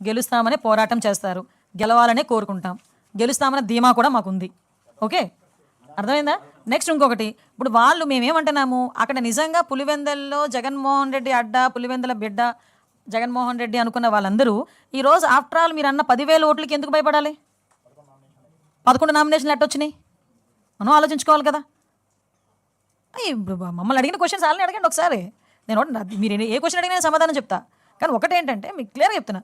గెలుస్తామని పోరాటం చేస్తారు. గెలవాలనే కోరుకుంటాం. గెలుస్తామనే ధీమా కూడా మాకుంది. ఓకే? అర్థమైందా? నెక్స్ట్ ఇంకొకటి. ఇప్పుడు వాళ్ళు మేమేమంటున్నాము? అక్కడ నిజంగా పులివెందల్లో జగన్మోహన్ రెడ్డి అడ్డ పులివెందల బిడ్డ జగన్మోహన్ రెడ్డి అనుకున్న వాళ్ళందరూ ఈరోజు ఆఫ్టర్ ఆల్ మీరు అన్న పదివేల ఓట్లకి ఎందుకు భయపడాలి? పదకొండు నామినేషన్లు ఎట్టొచ్చినాయి? మనం ఆలోచించుకోవాలి కదా. ఇప్పుడు మమ్మల్ని అడిగిన క్వశ్చన్స్ వాళ్ళని అడగండి ఒకసారి. నేను మీరు ఏ క్వశ్చన్ అడిగినా సమాధానం చెప్తా. కానీ ఒకటేంటంటే మీకు క్లియర్గా చెప్తున్నా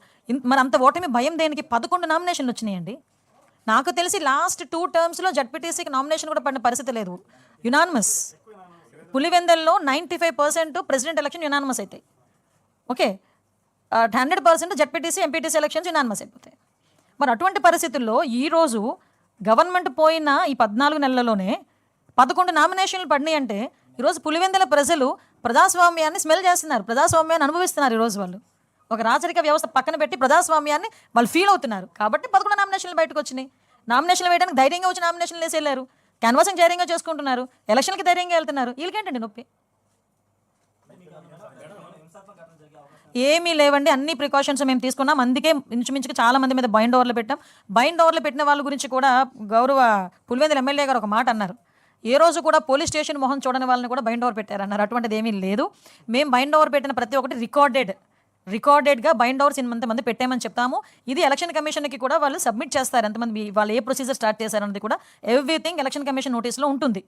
మరి అంత ఓటమి భయం దేనికి? పదకొండు నామినేషన్లు వచ్చినాయండి. నాకు తెలిసి లాస్ట్ టూ టర్మ్స్లో జడ్పీటీసీకి నామినేషన్ కూడా పడిన పరిస్థితి లేదు. యునానిమస్ పులివెందల్లో ninety five percent president election unanimous అవుతాయి okay. Hundred percent ZPTC MPTC elections unanimous అయిపోతాయి. మరి అటువంటి పరిస్థితుల్లో ఈరోజు గవర్నమెంట్ పోయిన ఈ పద్నాలుగు నెలల్లోనే పదకొండు నామినేషన్లు పడినాయి అంటే ఈరోజు పులివెందుల ప్రజలు ప్రజాస్వామ్యాన్ని స్మెల్ చేస్తున్నారు ప్రజాస్వామ్యాన్ని అనుభవిస్తున్నారు ఈరోజు వాళ్ళు. ఒక రాచరిక వ్యవస్థ పక్కన పెట్టి ప్రజాస్వామ్యాన్ని వాళ్ళు ఫీల్ అవుతున్నారు. కాబట్టి పదకొండు నామినేషన్లు బయటకు వచ్చినాయి. నామినేషన్లు వేయడానికి ధైర్యంగా వచ్చి నామినేషన్లు వేసి వెళ్ళారు క్యాన్వాసింగ్ ధైర్యంగా చేసుకుంటున్నారు. ఎలక్షన్కి ధైర్యంగా వెళ్తున్నారు. వీళ్ళకేంటండి నొప్పి? ఏమీ లేవండి. అన్ని ప్రికాషన్స్ మేము తీసుకున్నాం. అందుకే ఇంచుమించుగా చాలా మంది మీద బైండ్ ఓవర్లు పెట్టాం. బైండ్ ఓవర్లు పెట్టిన వాళ్ళ గురించి కూడా గౌరవ పులివెందుల ఎమ్మెల్యే గారు ఒక మాట అన్నారు. ఏ రోజు కూడా పోలీస్ స్టేషన్ మొహం చూడని వాళ్ళని కూడా బైండ్ ఓవర్ పెట్టారన్నారు. అటువంటిది ఏమీ లేదు. మేము బైండ్ ఓవర్ పెట్టిన ప్రతి ఒక్కటి రికార్డెడ్ రికార్డెడ్గా బైండ్ ఓవర్స్ ఇంతమంది పెట్టామని చెప్తాము. ఇది ఎలక్షన్ కమిషన్కి కూడా వాళ్ళు సబ్మిట్ చేస్తారు. ఎంతమంది వాళ్ళు ఏ ప్రొసీజర్ స్టార్ట్ చేశారన్నది కూడా ఎవ్రీథింగ్ ఎలక్షన్ కమిషన్ నోటీస్లో ఉంటుంది.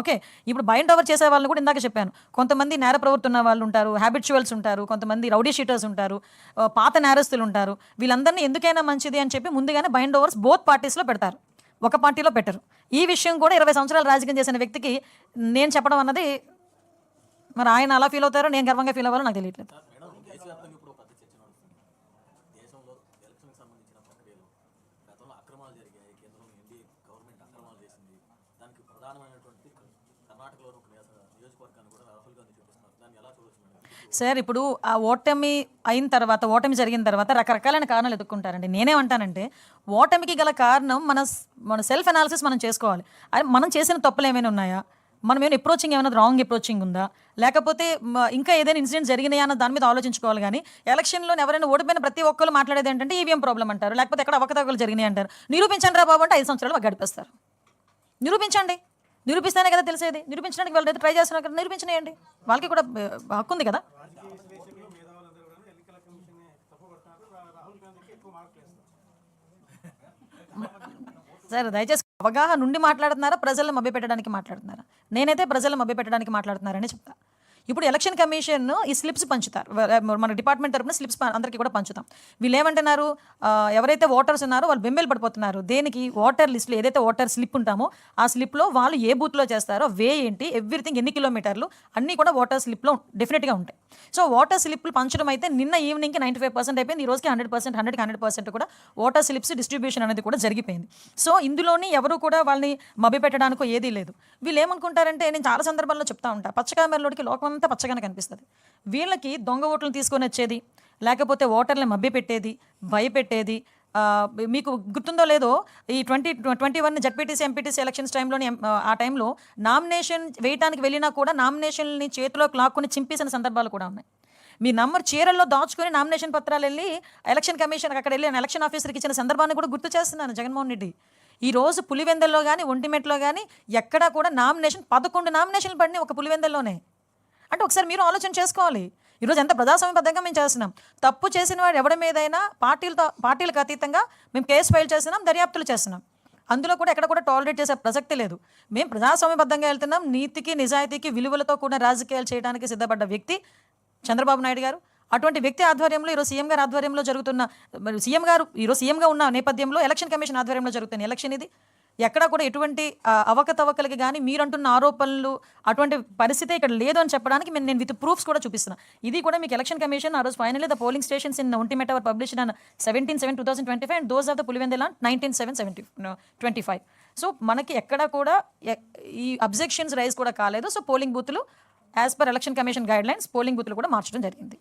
ఓకే ఇప్పుడు బైండ్ ఓవర్ చేసే వాళ్ళని కూడా ఇందాక చెప్పాను. కొంతమంది నేర ప్రవృత్తి ఉన్న వాళ్ళు ఉంటారు హ్యాబిచువల్స్ ఉంటారు కొంతమంది రౌడీ షీటర్స్ ఉంటారు పాత నేరస్తులు ఉంటారు. వీళ్ళందరినీ ఎందుకైనా మంచిది అని చెప్పి ముందుగానే బైండ్ ఓవర్స్ బోత్ పార్టీస్లో పెడతారు. ఒక పార్టీలో పెట్టరు. ఈ విషయం కూడా ఇరవై సంవత్సరాలు రాజకీయం చేసిన వ్యక్తికి నేను చెప్పడం అన్నది మరి ఆయన అలా ఫీల్ అవుతారో నేను గర్వంగా ఫీల్ అవ్వాలో నాకు తెలియట్లేదు. దానికి ప్రధానమైనటువంటి కర్ణాటకలో ఒక నియోజకవర్గాన్ని కూడా రాహుల్ గాంధీ చూపిస్తారు సార్ ఇప్పుడు ఆ ఓటమి అయిన తర్వాత ఓటమి జరిగిన తర్వాత రకరకాలైన కారణాలు ఎదుర్కొంటారండి. నేనేమంటానంటే ఓటమికి గల కారణం మన మన సెల్ఫ్ అనాలిసిస్ మనం చేసుకోవాలి. అది మనం చేసిన తప్పులు ఏమైనా ఉన్నాయా? మనం ఏమైనా అప్రోచింగ్ ఏమైనా రాంగ్ అప్రోచింగ్ ఉందా? లేకపోతే ఇంకా ఏదైనా ఇన్సిడెంట్ జరిగినాయా అన్న దాని మీద ఆలోచించుకోవాలి కానీ ఎలక్షన్లో ఎవరైనా ఓడిపోయిన ప్రతి ఒక్కరు మాట్లాడేది ఏంటంటే ఈవీఎం ప్రాబ్లం అంటారు. లేకపోతే ఎక్కడ అవకతవకలు జరిగినాయి అంటారు. నిరూపించండి రా బాబు అంటే ఐదు సంవత్సరాలు గడిపేస్తారు. నిరూపించండి. నిరూపిస్తేనే కదా తెలిసేది. నిరూపించడానికి వాళ్ళు ట్రై చేస్తున్నారు కదా నిరూపించనేయండి. వాళ్ళకి కూడా హక్కు ఉంది కదా. సార్ దయచేసి అవగాహన నుండి మాట్లాడుతున్నారా ప్రజలను మభ్యపెట్టడానికి మాట్లాడుతున్నారా? నేనైతే ప్రజలను మభ్యపెట్టడానికి మాట్లాడుతున్నారని చెప్తా. ఇప్పుడు ఎలక్షన్ కమిషన్ ఈ స్లిప్స్ పంచుతారు. మన డిపార్ట్మెంట్ తరపున స్లిప్స్ అందరికీ కూడా పంచుతాం. వీళ్ళు ఏమంటున్నారు ఎవరైతే ఓటర్స్ ఉన్నారో వాళ్ళు బెంబేలు పడిపోతున్నారు. దేనికి? ఓటర్ లిస్ట్లో ఏదైతే ఓటర్ స్లిప్ ఉంటామో ఆ స్లిప్లో వాళ్ళు ఏ బూత్లో చేస్తారో వే ఏంటి ఎవ్రీథింగ్ ఎన్ని కిలోమీటర్లు అన్నీ కూడా ఓటర్ స్లిప్లో డెఫినెట్గా ఉంటాయి. సో ఓటర్ స్లిప్లు పంచడం అయితే నిన్న ఈవినింగ్కి నైంటీ ఫైవ్ పర్సెంట్ అయిపోయింది ఈ రోజుకి హండ్రెడ్ పర్సెంట్ హండ్రెడ్కి హండ్రెడ్ పర్సెంట్ కూడా ఓటర్ స్లిప్స్ డిస్ట్రిబ్యూషన్ అనేది కూడా జరిగిపోయింది. సో ఇందులోని ఎవరు కూడా వాళ్ళని మభ్యపెట్టడానికో ఏదీ లేదు. వీళ్ళు ఏమనుకుంటారంటే నేను చాలా సందర్భాల్లో చెప్తా ఉంటా పచ్చకామెరలోకి లోకం అంతా పచ్చగానే కనిపిస్తుంది. వీళ్ళకి దొంగ ఓట్లను తీసుకొని వచ్చేది లేకపోతే ఓటర్లను మభ్యపెట్టేది భయపెట్టేది మీకు గుర్తుందో లేదో ఈ twenty twenty one ZPTC MPTC elections టైంలోని ఆ టైంలో నామినేషన్ వేయడానికి వెళ్ళినా కూడా నామినేషన్ని చేతిలోకి లాక్కుని చింపేసిన సందర్భాలు కూడా ఉన్నాయి. మీ నంబర్ చీరల్లో దాచుకొని నామినేషన్ పత్రాలు వెళ్ళి ఎలక్షన్ కమిషన్ అక్కడ వెళ్ళి ఎలక్షన్ ఆఫీసర్కి ఇచ్చిన సందర్భాన్ని కూడా గుర్తు చేస్తున్నాను జగన్మోహన్ రెడ్డి. ఈ రోజు పులివెందల్లో కానీ ఒంటిమెట్లో కానీ ఎక్కడా కూడా నామినేషన్ పదకొండు నామినేషన్లు పడినాయి ఒక పులివెందల్లోనే. అంటే ఒకసారి మీరు ఆలోచన చేసుకోవాలి. ఈరోజు ఎంత ప్రజాస్వామ్యబద్ధంగా మేము చేస్తున్నాం. తప్పు చేసిన వాడు ఎవరి మీదైనా పార్టీలతో పార్టీలకు అతీతంగా మేము కేసు ఫైల్ చేస్తున్నాం దర్యాప్తులు చేస్తున్నాం. అందులో కూడా ఎక్కడ కూడా టాలరేట్ చేసే ప్రసక్తి లేదు. మేము ప్రజాస్వామ్యబద్ధంగా వెళ్తున్నాం నీతికి నిజాయితీకి విలువలతో కూడిన రాజకీయాలు చేయడానికి సిద్ధపడ్డ వ్యక్తి చంద్రబాబు నాయుడు గారు. అటువంటి వ్యక్తి ఆధ్వర్యంలో ఈరోజు సీఎం గారు ఆధ్వర్యంలో జరుగుతున్న సీఎం గారు ఈరోజు సీఎంగా ఉన్న నేపథ్యంలో ఎలక్షన్ కమిషన్ ఆధ్వర్యంలో జరుగుతున్న ఎలక్షన్ ఇది. ఎక్కడా కూడా ఎటువంటి అవకతవకలకి కానీ మీరంటున్న ఆరోపణలు అటువంటి పరిస్థితి ఇక్కడ లేదు అని చెప్పడానికి నేను నేను విత్ ప్రూఫ్స్ కూడా చూపిస్తున్నాను ఇది కూడా మీకు ఎలక్షన్ కమిషన్ ఆ రోజు finally the polling stations in Ontimitta our publish on seventeen seven two thousand twenty five and those of the Pulivendula nineteen seven seventy twenty five. So మనకి ఎక్కడ కూడా ఈ అబ్జెక్షన్స్ రైజ్ కూడా కాలేదు. So polling బూత్లు as per election commission guidelines polling బూత్లు కూడా మార్చడం జరిగింది.